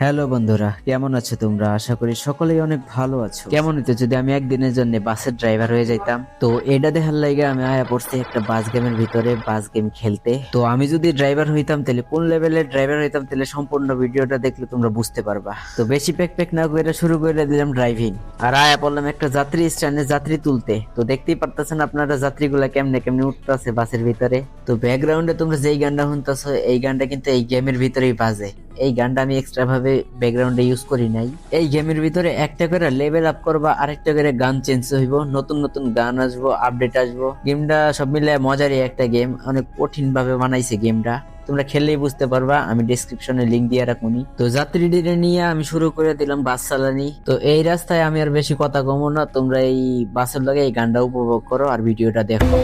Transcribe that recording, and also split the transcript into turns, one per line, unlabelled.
Hello বন্ধুরা, কেমন আছো তোমরা? আশা করি সকলেই অনেক ভালো আছো। কেমন হতো যদি আমি একদিনের জন্য বাসের ড্রাইভার হয়ে যাইতাম? তো এটা দেখার লাগে আমি আয়া পড়ছি একটা বাস গেমের ভিতরে, বাস গেম খেলতে। তো আমি যদি ড্রাইভার হইতাম তাহলে কোন লেভেলের ড্রাইভার হইতাম তাহলে সম্পূর্ণ ভিডিওটা দেখলে তোমরা বুঝতে পারবা। তো বেশি প্যাক প্যাক না করে শুরু করে দিলাম ড্রাইভিং আর আয়া পড়লাম একটা যাত্রী স্ট্যান্ডে যাত্রী তুলতে। তো দেখতেই পারতেছেন আপনারা যাত্রীগুলা কেমনে কেমনে উঠতেছে বাসের ভিতরে। তো ব্যাকগ্রাউন্ডে তোমরা যেই গানটা শুনতেছো, এই গানটা কিন্তু এই গেমের ভিতরেই বাজে। এই গানটা আমি এক্সট্রা ভাবে ব্যাকগ্রাউন্ডে ইউজ করি নাই। এই গেমের ভিতরে একটা করে লেভেল আপ করবা, আরেকটা করে গান চেঞ্জ হইব, নতুন নতুন গান আসব আপডেট আসব। গেমটা সব মিলে মজারই একটা গেম অনেক কঠিন ভাবে বানাইছে গেমটা তোমরা খেললেই বুঝতে পারবা, আমি ডিসক্রিপশনে লিংক দিয়ে রাখুনি। তো যাত্রীদের নিয়ে আমি শুরু করে দিলাম বাস চালানি তো এই রাস্তায় আমি আর বেশি কথা কমো না, তোমরা এই বাসের লগে এই গানটা উপভোগ করো আর ভিডিওটা দেখো।